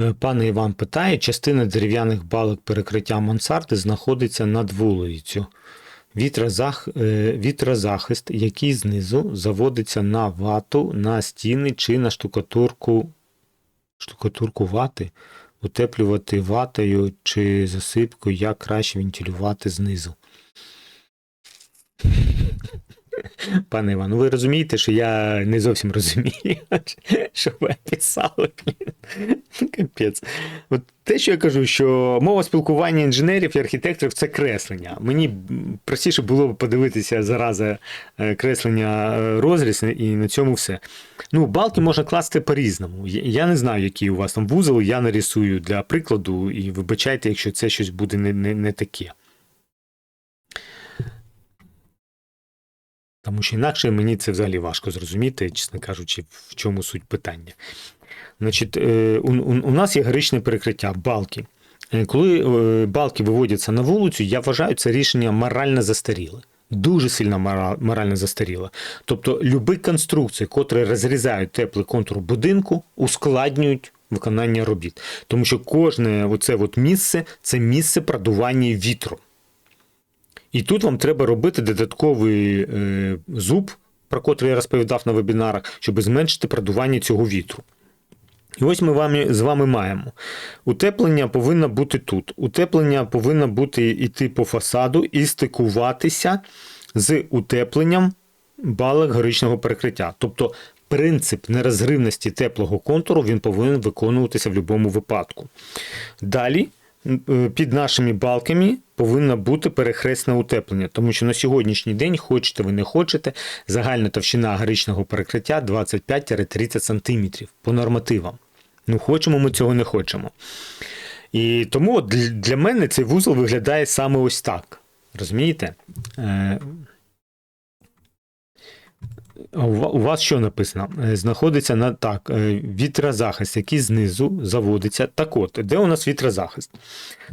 Е, Пане Іван питає, частина дерев'яних балок перекриття мансарди знаходиться над вулицю. Вітрозах... е, Вітрозахист, який знизу заводиться на вату, на стіни чи на штукатурку, штукатурку вати, утеплювати ватою чи засипкою, як краще вентилювати знизу. Пане Іван, ну ви розумієте, що я не зовсім розумію, що ви писали. Капець. От те, що я кажу, що мова спілкування інженерів і архітекторів це креслення. Мені простіше було б подивитися зараза е, креслення е, розріз і на цьому все. Ну, балки можна класти по-різному. Я- Я не знаю, які у вас там вузол, я нарисую для прикладу, і вибачайте, якщо це щось буде не, не, не таке. Тому що інакше мені це взагалі важко зрозуміти, чесно кажучи, в чому суть питання. Значить, е, у, у, у нас є героїчне перекриття, балки. Е, Коли е, балки виводяться на вулицю, я вважаю це рішення морально застаріле. Дуже сильно морально застаріле. Тобто, любі конструкції, котрі розрізають теплий контур будинку, ускладнюють виконання робіт. Тому що кожне оце от місце це місце продування вітру. І тут вам треба робити додатковий е, зуб, про котрий я розповідав на вебінарах, щоб зменшити продування цього вітру. І ось ми вами, з вами маємо. Утеплення повинно бути тут. Утеплення повинно бути йти по фасаду і стикуватися з утепленням балок горичного перекриття. Тобто принцип нерозривності теплого контуру він повинен виконуватися в будь-якому випадку. Далі е, під нашими балками повинно бути перехресне утеплення, тому що на сьогоднішній день, хочете ви не хочете, загальна товщина гаричного перекриття 25-30 см по нормативам. Ну, хочемо ми цього не хочемо. І тому для мене цей вузол виглядає саме ось так. Розумієте? У вас що написано? Е, Знаходиться на так, е, вітрозахист, який знизу заводиться. Так от, де у нас вітрозахист?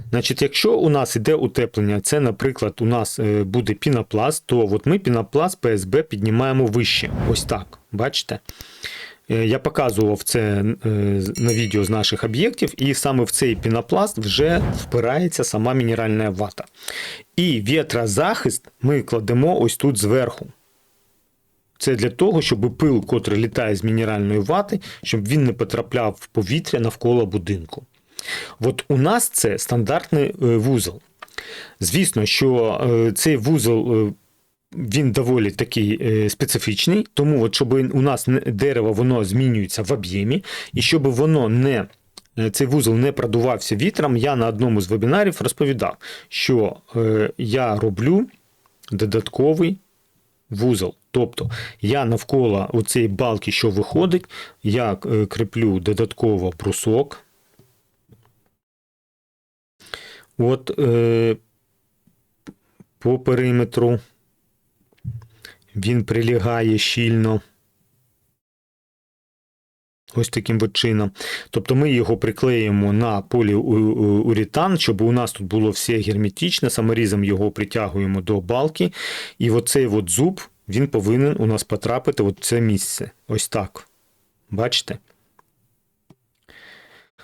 Значить, якщо у нас іде утеплення, це, наприклад, у нас е, буде пінопласт, то от ми пінопласт ПСБ піднімаємо вище. Ось так. Бачите? Я показував це на відео з наших об'єктів, і саме в цей пінопласт вже впирається сама мінеральна вата. І вітрозахист ми кладемо ось тут зверху. Це для того, щоб пил, котрий літає з мінеральної вати, щоб він не потрапляв в повітря навколо будинку. От у нас це стандартний е, вузол. Звісно, що е, цей вузол. е, Він доволі такий специфічний, тому от щоб у нас дерево воно змінюється в об'ємі, і щоб воно не цей вузол не продувався вітром, я на одному з вебінарів розповідав, що я роблю додатковий вузол. Тобто я навколо оцієї балки, що виходить, я е, кріплю додатково брусок. От е, по периметру він прилягає щільно. Ось таким от чином. Тобто ми його приклеїмо на поліуретан, щоб у нас тут було все герметично, саморізом його притягуємо до балки. І оцей от зуб, він повинен у нас потрапити в це місце. Ось так. Бачите?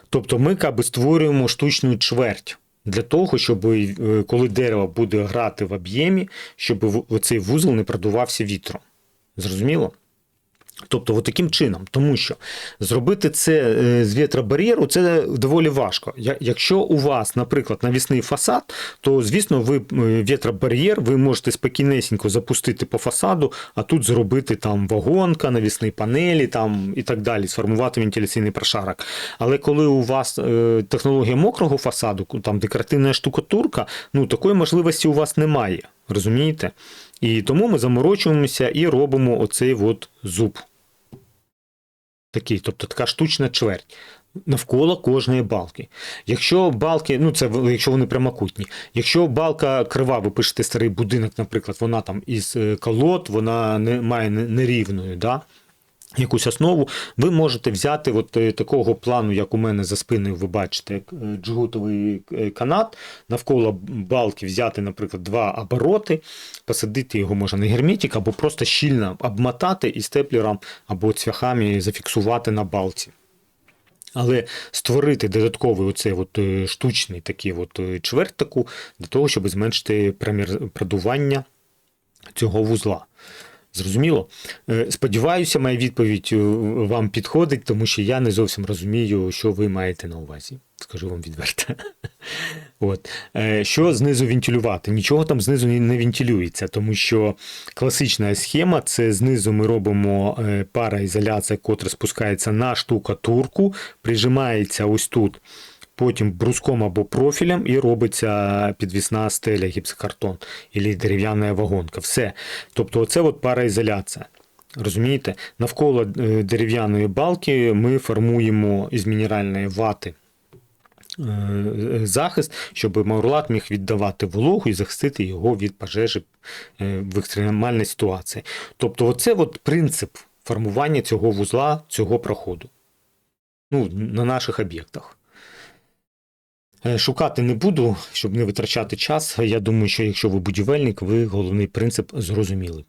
Тобто ми каби створюємо штучну чверть для того, щоб е, коли дерево буде грати в об'ємі, щоб оцей вузол не продувався вітром. Зрозуміло? Тобто, от таким чином, тому що зробити це е, з вітробар'єру це доволі важко. Якщо у вас, наприклад, навісний фасад, то звісно, ви е, вітробар'єр ви можете спокійнесенько запустити по фасаду, а тут зробити там вагонка, навісні панелі там і так далі, сформувати вентиляційний прошарок. Але коли у вас е, технологія мокрого фасаду, там декоративна штукатурка, ну такої можливості у вас немає. Розумієте? І тому ми заморочуємося і робимо оцей от зуб. Такий, тобто така штучна чверть. Навколо кожної балки. Якщо балки, ну це якщо вони прямокутні, якщо балка крива, ви пишете старий будинок, наприклад, вона там із е, колод, вона не має не- нерівною, да? Якусь основу, ви можете взяти от е, такого плану, як у мене за спиною, ви бачите, е, джгутовий е, канат, навколо балки взяти, наприклад, два обороти, посадити його можна на герметик, або просто щільно обмотати і степлером або цвяхами зафіксувати на балці. Але створити додатковий оцей от штучний такий от чверть таку для того, щоб зменшити продування цього вузла. Зрозуміло? Е, Сподіваюся, моя відповідь е, вам підходить, тому що я не зовсім розумію, що ви маєте на увазі. Скажу вам відверто. От. Е, Що знизу вентилювати? Нічого там знизу не- вентилюється, тому що класична схема це знизу ми робимо параізоляція, котра спускається на штукатурку, прижимається ось тут. Потім бруском або профілем і робиться підвісна стеля, гіпсокартон або дерев'яна вагонка. Все. Тобто, оце от параізоляція. Розумієте? Навколо е, дерев'яної балки ми формуємо із мінеральної вати е, захист, щоб маурлат міг віддавати вологу і захистити його від пожежі е, в екстремальній ситуації. Тобто, оце от принцип формування цього вузла, цього проходу. Ну, на наших об'єктах. Е, Шукати не буду, щоб не витрачати час. Я думаю, що якщо ви будівельник, ви головний принцип зрозуміли.